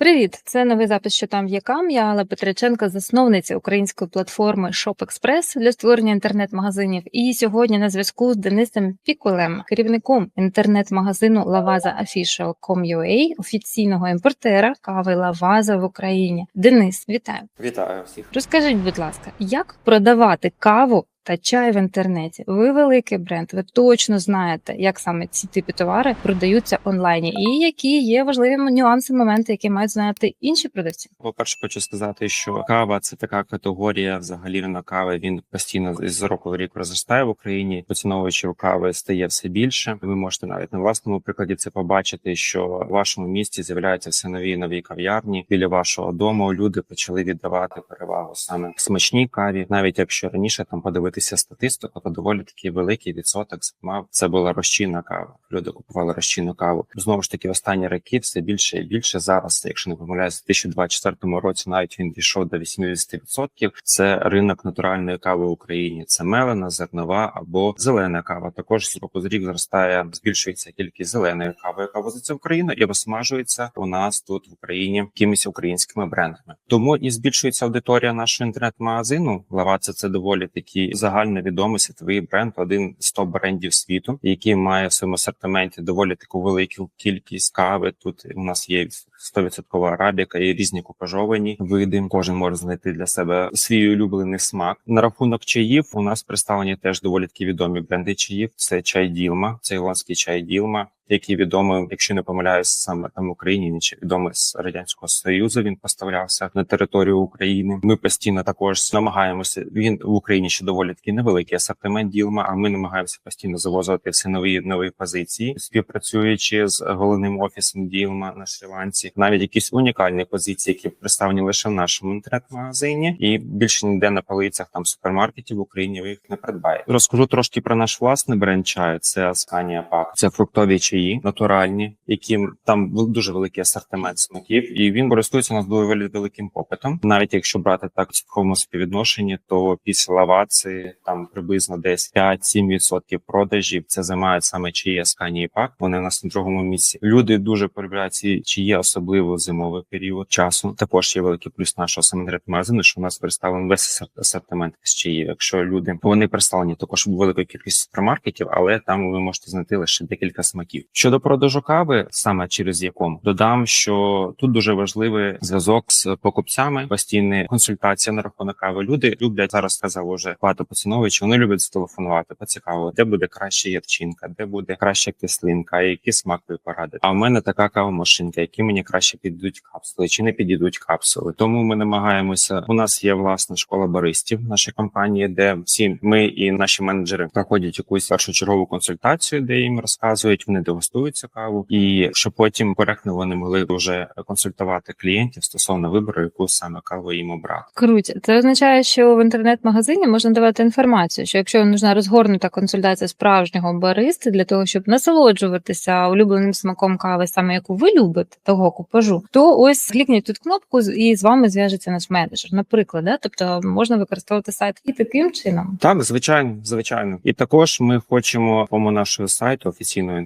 Привіт! Це новий запис, що там є кам. Я Алла Петриченко, засновниця української платформи Shop Express для створення інтернет-магазинів. І сьогодні на зв'язку з Денисом Пікулем, керівником інтернет-магазину Lavazza Official.com.ua, офіційного імпортера кави Lavazza в Україні. Денис, вітаю! Вітаю всіх. Розкажіть, будь ласка, як продавати каву та чай в інтернеті? Ви великий бренд, ви точно знаєте, як саме ці типи товари продаються онлайні, і які є важливі нюанси, моменти, які мають знати інші продавці. По-перше, хочу сказати, що кава це така категорія. Взагалі ринок кави він постійно з року в рік розростає в Україні. Поціновувачів кави стає все більше. Ви можете навіть на власному прикладі це побачити, що в вашому місті з'являються все нові нові кав'ярні біля вашого дому. Люди почали віддавати перевагу саме смачній каві, навіть якщо раніше там подивитися статистику, то доволі такий великий відсоток мав це була розчинна кава. Люди купували розчинну каву. Знову ж таки, в останні роки все більше і більше зараз, якщо не помиляюсь, у 2024 році навіть він дійшов до 80%. Це ринок натуральної кави в Україні. Це мелена, зернова або зелена кава. Також з року з рік зростає, збільшується кількість зеленої кави, яка возиться в Україну і розсмажується у нас тут в Україні якимись українськими брендами. Тому і збільшується аудиторія нашого інтернет-магазину. Лаваца це доволі такий загальновідомий світовий бренд, один з топ брендів світу, який має в своєму асортименті доволі таку велику кількість кави. Тут у нас є 100% арабіка і різні купажовані види. Кожен може знайти для себе свій улюблений смак. На рахунок чаїв у нас представлені теж доволі такі відомі бренди чаїв. Це чай Ділма, це ірландський чай Ділма. Який відомий, якщо не помиляюсь, саме там в Україні ще відомий з радянського союзу. Він поставлявся на територію України. Ми постійно також намагаємося. Він в Україні ще доволі такий невеликий асортимент ділма. А ми намагаємося постійно завозити все нові нові позиції, співпрацюючи з головним офісом Ділма на Шрі-Ланці. Навіть якісь унікальні позиції, які представлені лише в нашому інтернет-магазині, і більше ніде на полицях там супермаркетів в Україні ви їх не придбаєте. Розкажу трошки про наш власний бренд чаю. Це Асканія Пак. Це фруктові чаї натуральні, які там дуже великий асортимент смаків, і він користується нас доволі великим попитом. Навіть якщо брати так в співвідношенні, то після лаваци там приблизно десь 5-7% продажів це займають саме чаї Асканії Пак. Вони у нас на другому місці. Люди дуже полюбляють ці чаї, особливо зимовий період часу. Також є великий плюс нашого магазину, що у нас представлений весь асор- асортимент з чаїв. Якщо люди вони представлені також в великої кількості супермаркетів, але там ви можете знайти лише декілька смаків. Щодо продажу кави, саме через яком додам, що тут дуже важливий зв'язок з покупцями, постійні консультація на рахунок кави. Люди люблять зараз сказав уже багато поціновувачів, Вони люблять зателефонувати, поцікавити, де буде краща ярчинка, де буде краща кислинка, які смак ви порадите. А в мене така кавомашинка, які мені краще підійдуть капсули, чи не підійдуть капсули. Тому ми намагаємося. У нас є власна школа баристів, нашої компанії, де всі ми і наші менеджери проходять якусь першочергову консультацію, де їм розказують, вони дегустують цю каву, і щоб потім коректно вони могли вже консультувати клієнтів стосовно вибору, яку саме каву їм обрати. Круто. Це означає, що в інтернет-магазині можна давати інформацію, що якщо нужна розгорнута консультація справжнього баристи для того, щоб насолоджуватися улюбленим смаком кави, саме яку ви любите, того купажу, то ось клікніть тут кнопку і з вами зв'яжеться наш менеджер. Наприклад, да? тобто можна використовувати сайт і таким чином. Так, звичайно, звичайно. І також ми хочемо по нашого сайту офіційного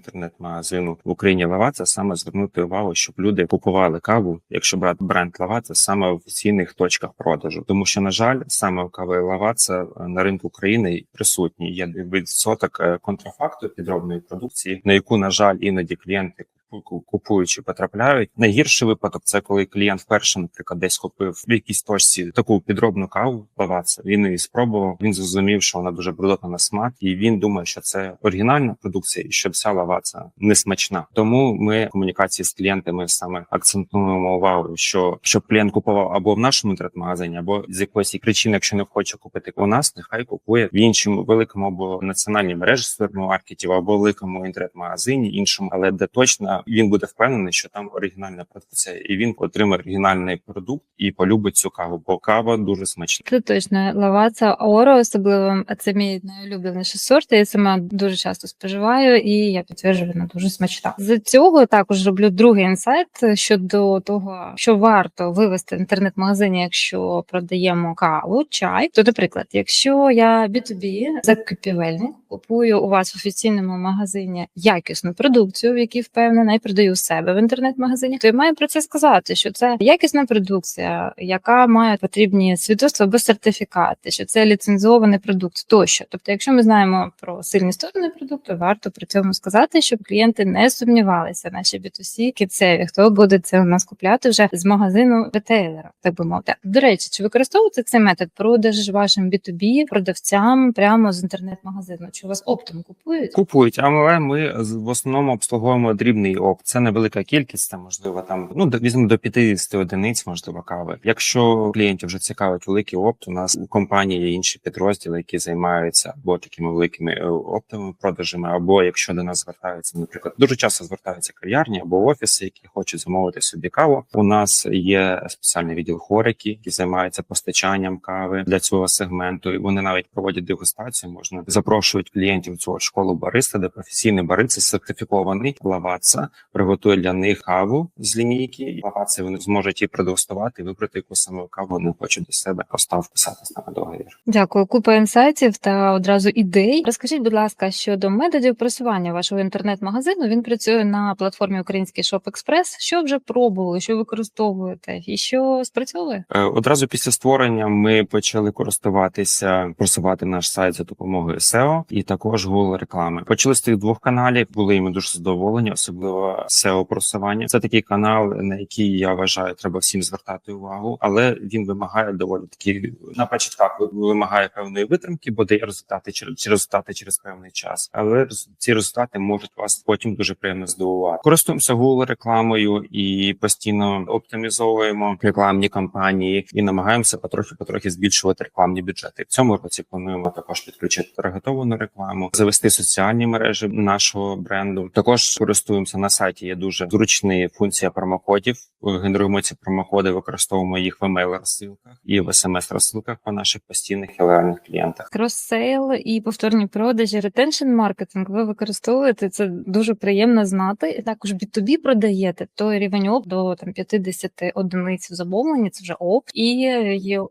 інтернет-магазину в Україні Лаваца саме звернути увагу, щоб люди купували каву, якщо брати бренд Лаваца, саме в офіційних точках продажу. Тому що, на жаль, саме кави Лаваца на ринку України присутній. Є відсоток е, контрафакту підробної продукції, на яку, на жаль, іноді клієнти купу- купуючи потрапляють. Найгірший випадок це коли клієнт вперше, наприклад, десь купив в якійсь точці таку підробну каву лаваца. Він її спробував. Він зрозумів, що вона дуже брудотна на смак, і він думає, що це оригінальна продукція, і що вся лаваца не смачна. Тому ми в комунікації з клієнтами саме акцентуємо увагу, що щоб клієнт купував або в нашому інтернет-магазині, або з якоїсь причини, якщо не хоче купити у нас, нехай купує в іншому великому або національній мережі супермаркетів, або великому інтернет-магазині, іншому, але де точно він буде впевнений, що там оригінальна продукція, і він отримає оригінальний продукт і полюбить цю каву, бо кава дуже смачна. Це точно лаваца Оро, особливо це мій найулюбленіший сорт. Я сама дуже часто споживаю, і я підтверджую, вона дуже смачна. З цього також роблю другий інсайт щодо того, що варто вивести в інтернет-магазині, якщо продаємо каву, чай. То, наприклад, якщо я B2B закупівельник, купую у вас в офіційному магазині якісну продукцію, в якій впевнена. І продаю себе в інтернет-магазині, то я маю про це сказати, що це якісна продукція, яка має потрібні свідоцтва або сертифікати, що це ліцензований продукт тощо. Тобто, якщо ми знаємо про сильні сторони продукту, варто при цьому сказати, щоб клієнти не сумнівалися, наші B2C кінцеві, хто буде це у нас купляти вже з магазину ретейлера, так би мовити. До речі, чи використовуєте цей метод продаж вашим B2B продавцям прямо з інтернет-магазину? Чи у вас оптом купують? Купують, але ми в основному обслуговуємо дрібний опт. Це невелика кількість, це можливо там ну візьмемо до 50 одиниць, можливо, кави. Якщо клієнтів вже цікавить великий опт, у нас у компанії є інші підрозділи, які займаються або такими великими е, оптовими продажами, або якщо до нас звертаються, наприклад, дуже часто звертаються кав'ярні або офіси, які хочуть замовити собі каву. У нас є спеціальний відділ хорики, які займаються постачанням кави для цього сегменту. І вони навіть проводять дегустацію. Можна запрошують клієнтів цю школу бариста, де професійний бариста сертифікований лаваца приготує для них каву з лінійки. Лаваці вони зможуть її продегустувати і вибрати яку саме каву вони хочуть до себе. Постав писати з нами договір. Дякую, купа інсайтів та одразу ідей. Розкажіть, будь ласка, щодо методів просування вашого інтернет-магазину. Він працює на платформі Український Шоп Експрес. Що вже пробували, що використовуєте, і що спрацьовує? Е, Одразу після створення ми почали користуватися, просувати наш сайт за допомогою SEO і також Google реклами. Почали з тих двох каналів, були ми дуже задоволені, особливо SEO просування. Це такий канал, на який я вважаю, треба всім звертати увагу, але він вимагає доволі такі на початках вимагає певної витримки, бо дає результати через результати через певний час. Але ці результати можуть вас потім дуже приємно здивувати. Користуємося Google рекламою і постійно оптимізовуємо рекламні кампанії і намагаємося потрохи потрохи збільшувати рекламні бюджети. В цьому році плануємо також підключити таргетовану рекламу, завести соціальні мережі нашого бренду. Також користуємося на сайті. Є дуже зручна функція промокодів. Генеруємо ці промокоди, використовуємо їх в емейл розсилках і в смс розсилках по наших постійних і лояльних клієнтах. Кросейл і повторні продажі, ретеншн маркетинг ви використовуєте. Це дуже приємно знати. І також B2B продаєте той рівень оп до там 50 одиниць в замовленні. Це вже опт, і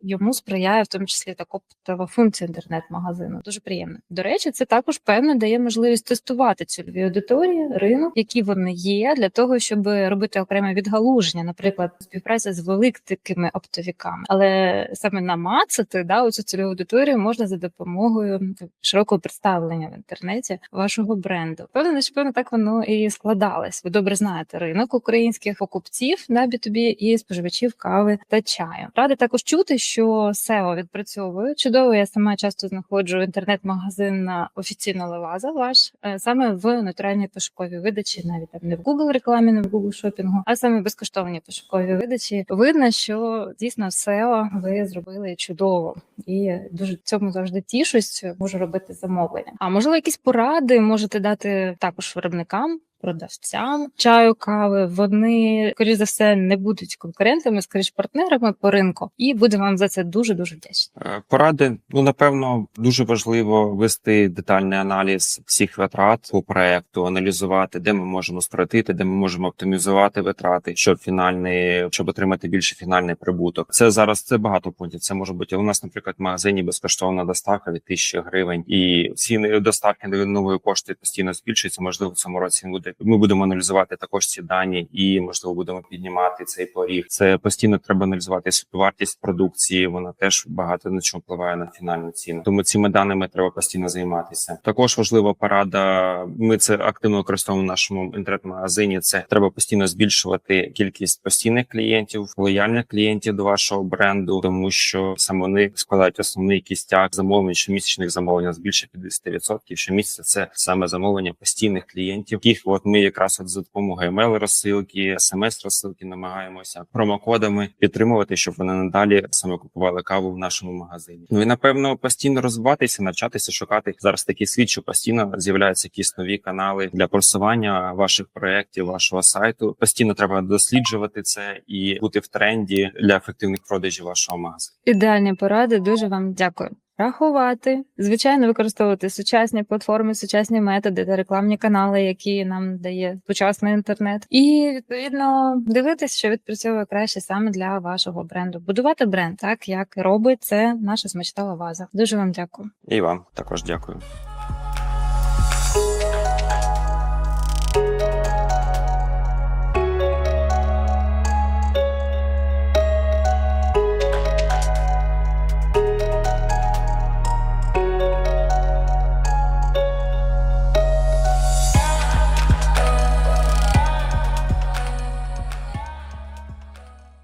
йому сприяє в тому числі так оптова функція інтернет-магазину. Дуже приємно. До речі, це також певно дає можливість тестувати цільові аудиторії, ринок, які вони є, для того, щоб робити окреме відгалуження, наприклад, співпраця з великими оптовиками. Але саме намацати да, оцю цільову аудиторію можна за допомогою широкого представлення в інтернеті вашого бренду. Певно, що певно так воно і складалось. Ви добре знаєте ринок українських покупців на B2B і споживачів кави та чаю. Рада також чути, що SEO відпрацьовує чудово. Я сама часто знаходжу інтернет-магазин на офіційно Леваза е, саме в натуральній пошуковій видачі, навіть там не в Google рекламі, не в Google шопінгу, а саме безкоштовні пошукові видачі. Видно, що дійсно SEO ви зробили чудово і дуже цьому завжди тішусь. Можу робити замовлення. А можливо, якісь поради можете дати також виробникам. Продавцям чаю, кави, вони скоріш за все не будуть конкурентами, скоріш партнерами по ринку, і будемо вам за це дуже дуже вдячні. Е, Поради, ну напевно, дуже важливо вести детальний аналіз всіх витрат по проекту, аналізувати, де ми можемо скоротити, де ми можемо оптимізувати витрати, щоб фінальний, щоб отримати більше фінальний прибуток. Це зараз це багато пунктів. Це може бути у нас, наприклад, в магазині безкоштовна доставка від тисячі гривень, і ціни доставки нової кошти постійно збільшуються. Можливо, в цьому році він буде. Ми будемо аналізувати також ці дані, і можливо будемо піднімати цей поріг. Це постійно треба аналізувати вартість продукції. Вона теж багато на чому впливає на фінальну ціну. Тому цими даними треба постійно займатися. Також важлива порада. Ми це активно використовуємо в нашому інтернет-магазині. Це треба постійно збільшувати кількість постійних клієнтів, лояльних клієнтів до вашого бренду, тому що саме вони складають основний кістяк замовлень, щомісячних замовлень з більше 50%. Щомісяця це саме замовлення постійних клієнтів, яких от ми якраз от за допомогою емейл розсилки, смс розсилки намагаємося промокодами підтримувати, щоб вони надалі саме купували каву в нашому магазині. Ну і напевно постійно розвиватися, навчатися, шукати зараз такий світ, що постійно з'являються якісь нові канали для просування ваших проєктів, вашого сайту. Постійно треба досліджувати це і бути в тренді для ефективних продажів вашого магазину. Ідеальні поради. Дуже вам дякую. Рахувати, звичайно, використовувати сучасні платформи, сучасні методи та рекламні канали, які нам дає сучасний інтернет, і відповідно дивитись, що відпрацьовує краще саме для вашого бренду. Будувати бренд, так як робить це наша смачна ваза. Дуже вам дякую. І вам також дякую.